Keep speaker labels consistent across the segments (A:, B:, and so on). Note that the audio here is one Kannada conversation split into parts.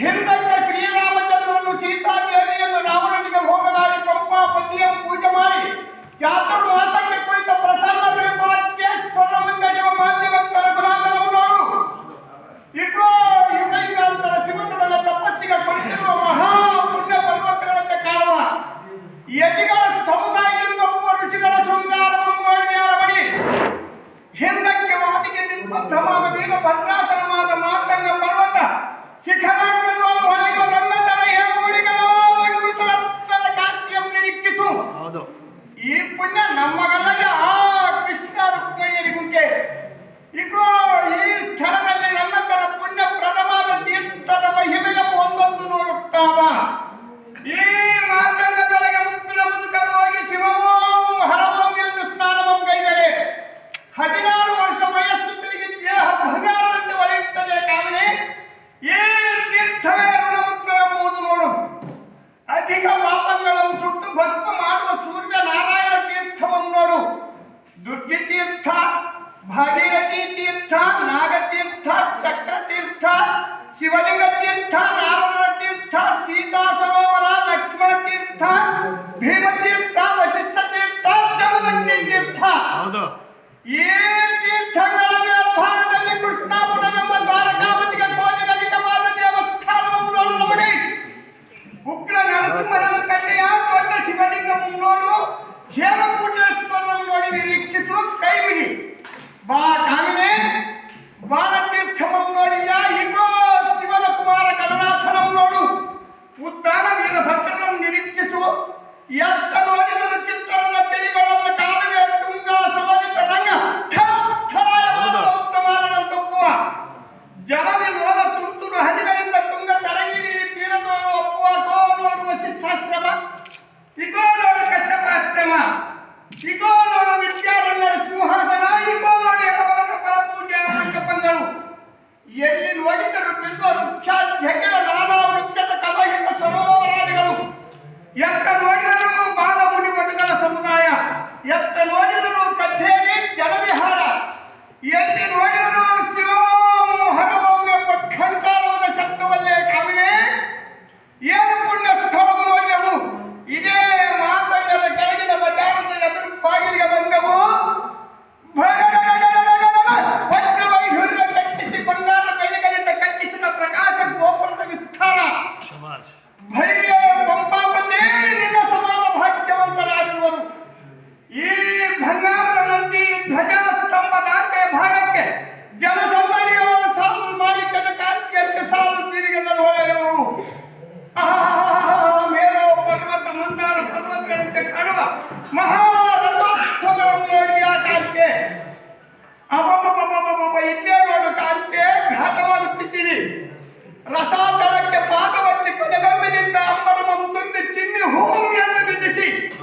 A: ಹಿಂದಕ್ಕೆ ಶ್ರೀರಾಮಚಂದ್ರನು ಸೀತಾದೇವಿಯನ್ನು ರಾವಣನಿಗೆ ಹೋಗಲಾಡಿ ಪಂಪಾಪತಿಯನ್ನು ಪೂಜೆ ಮಾಡಿ ಚಾತುರ್ಮಾಸ तीर्थ भागीरथी तीर्थ नागतीर्थ चक्रतीर्थ शिवली ಎತ್ತ ನೋಡಿದರೆ ಚಿತ್ತರದ ತಿಳಿಗಳನ್ನು ಕಾಲವೇ ತುಂಗ ಸುಲಭಿತ ರಂಗ ತಪ್ಪುವ ಜನವಿ ನೋಡ ತುಂತುರು ಹನಿಗಳಿಂದ ತುಂಗ ತರಂಗಿಡಿ ತೀರದ ಒಪ್ಪುವ ಗೋ ನೋಡುವ ಶಿಷ್ಟಾಶ್ರಮ. ಇಗೋ ನೋಡು ಕಶ್ಯಪಾಶ್ರಮ. ಇಗೋ ನೋಡು ವಿದ್ಯಾರಣ್ಯರ ಸಿಂಹಾಸನ. ಇಗೋ ನೋಡಿ ಪಂಗಳು ಎಲ್ಲಿ ನೋಡಿದರು ಬಿಲ್ವ ವೃಕ್ಷಾಧ್ಯಕ್ಷ ನಾನಾ ವೃಕ್ಷದ ಕಮಹಿತ ಸರೋವರಾದಿಗಳು. ಎಕ್ಕ ఎత్తను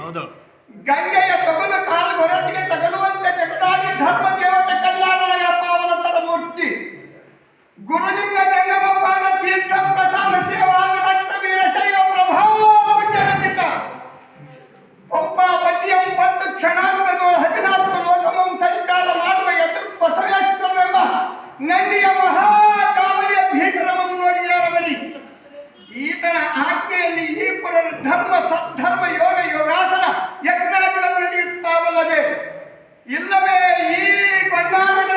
B: ಹೌದು
A: ಗಂಗೆಯ ಮಗನ ಕಾಲುಗೊರಟಿಗೆ ತಗಲುವಂತೆ ಜಗದಾಗಿ ಧರ್ಮ ದೇವತೆ ಕಲ್ಯಾಣಮಯ ಪಾವನತರ ಮೂರ್ತಿ ಗುರುಲಿಂಗ ಜಂಗ ಆಜ್ಞೆಯಲ್ಲಿ ಈ ಪುರರು ಧರ್ಮ ಸದ್ಧರ್ಮ ಯೋಗ ಯೋಗಾಸನ ಯಜ್ಞಾದಿಗಳು ನಡೆಯುತ್ತಾವಲ್ಲದೆ ಇಲ್ಲವೇ ಈ ಭಂಡಾರಣ